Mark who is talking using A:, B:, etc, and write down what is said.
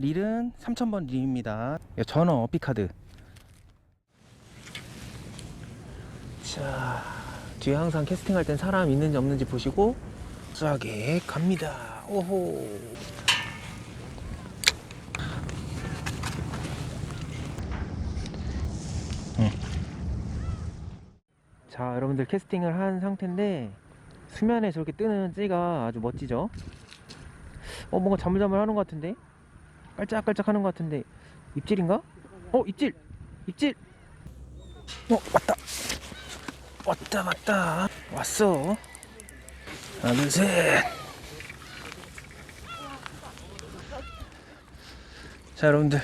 A: 릴은 3000번 릴입니다. 이거 전원 어피카드. 자, 뒤에 항상 캐스팅할 땐 사람 있는지 없는지 보시고 쏴게 갑니다. 오호. 응. 자, 여러분들 캐스팅을 한 상태인데 수면에 저렇게 뜨는 찌가 아주 멋지죠? 어, 뭔가 자물자물 하는 것 같은데? 깔짝깔짝 하는 것 같은데 입질인가? 어, 입질! 입질! 어, 왔다! 왔다, 왔다! 왔어! 하나, 둘, 셋! 자, 여러분들.